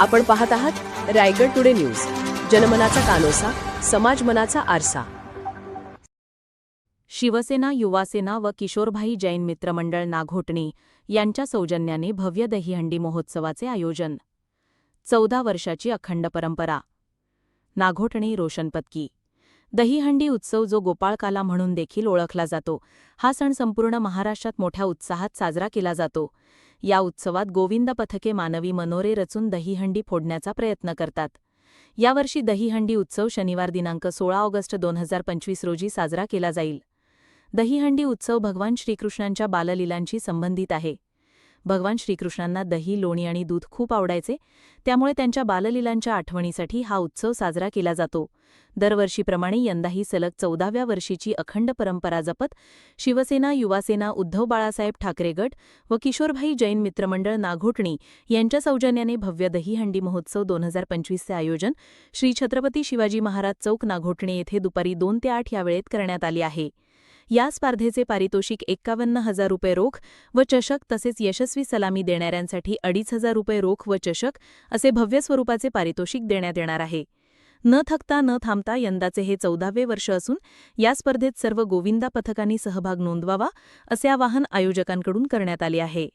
आपण पाहत आहात रायगड टुडे न्यूज. जनमनाचा कानोसा समाज मनाचा आरसा. शिवसेना युवासेना व किशोरभाई जैन मित्रमंडळ नाघोटणी यांच्या सौजन्याने भव्य दहीहंडी महोत्सवाचे आयोजन. चौदा वर्षाची अखंड परंपरा. नाघोटणी रोशनपतकी दहीहंडी उत्सव जो गोपाळकाला म्हणून देखील ओळखला जातो हा सण संपूर्ण महाराष्ट्रात मोठ्या उत्साहात साजरा केला जातो. या उत्सवात गोविंद पथके मानवी मनोरे रचून दहीहंडी फोडण्याचा प्रयत्न करतात. यावर्षी दहीहंडी उत्सव शनिवार दिनांक सोळा ऑगस्ट दोन हजार पंचवीस रोजी साजरा केला जाईल. दहीहंडी उत्सव भगवान श्रीकृष्णांच्या बाललीलांशी संबंधित आहे. भगवान श्रीकृष्णांना दही लोणी आणि दूध खूप आवडायचे. त्यामुळे त्यांच्या बाललीलांच्या आठवणीसाठी हा उत्सव साजरा केला जातो. दरवर्षीप्रमाणे यंदाही सलग चौदाव्या वर्षीची अखंड परंपरा जपत शिवसेना युवासेना उद्धव बाळासाहेब ठाकरे गट व किशोरभाई जैन मित्रमंडळ नाघोटणी यांच्या सौजन्याने भव्य दहीहंडी महोत्सव दोन हजार पंचवीसचे आयोजन श्री छत्रपती शिवाजी महाराज चौक नाघोटणे येथे दुपारी दोन ते आठ या वेळेत करण्यात आले आहे. या स्पर्धेचे पारितोषिक एक्कावन्न हजार रुपये रोख व चषक तसेच यशस्वी सलामी देणाऱ्यांसाठी अडीच हजार रुपये रोख व चषक असे भव्य स्वरूपाचे पारितोषिक देण्यात येणार आहे. न थकता न थांबता यंदाचे हे चौदावे वर्ष असून या स्पर्धेत सर्व गोविंदा पथकांनी सहभाग नोंदवावा असे आवाहन आयोजकांकडून करण्यात आले आहे.